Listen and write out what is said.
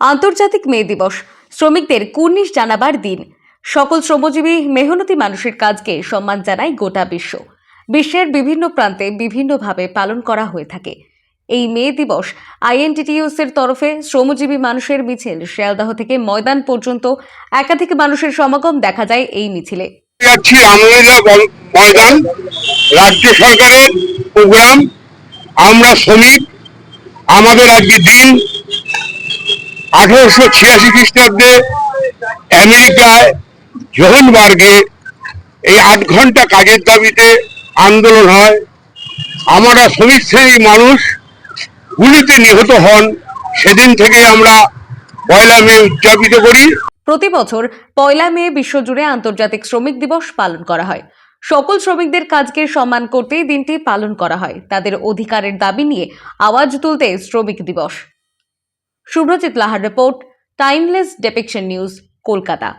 আন্তর্জাতিক মে দিবস। শ্রমিকদের কুর্নিশ জানাবার দিন। সকল শ্রমজীবী, মেহনতি মানুষের কাজকে সম্মান জানায় গোটা বিশ্ব। বিশ্বের বিভিন্ন প্রান্তে বিভিন্নভাবে পালন করা হয়ে থাকে। এই মে দিবস আইএনটিটিউস এর তরফে শ্রমজীবী মানুষের মিছিল শিয়ালদাহ থেকে ময়দান পর্যন্ত একাধিক মানুষের সমাগম দেখা যায় এই মিছিলে। ময়দান, রাজ্য সরকারের প্রোগ্রাম, আমরা শ্রমিক, আমাদের আজকে দিন আঠারোশো ছিয়াশি খ্রিস্টাব্দে আমেরিকায় জোহনবার্গে এই আট ঘণ্টা কাজের দাবিতে আন্দোলন হয়। আমরা শ্রমিক শ্রেণির মানুষ, গুলিতে নিহত হন। সেদিন থেকে আমরা পয়লা মে উদযাপিত করি। প্রতি বছর পয়লা মে বিশ্বজুড়ে আন্তর্জাতিক শ্রমিক দিবস পালন করা হয়। সকল শ্রমিকদের কাজকে সম্মান করতেই দিনটি পালন করা হয়। তাদের অধিকারের দাবি নিয়ে আওয়াজ তুলতে শ্রমিক দিবস। শুভ্রজিৎ লাহার report timeless depiction news Kolkata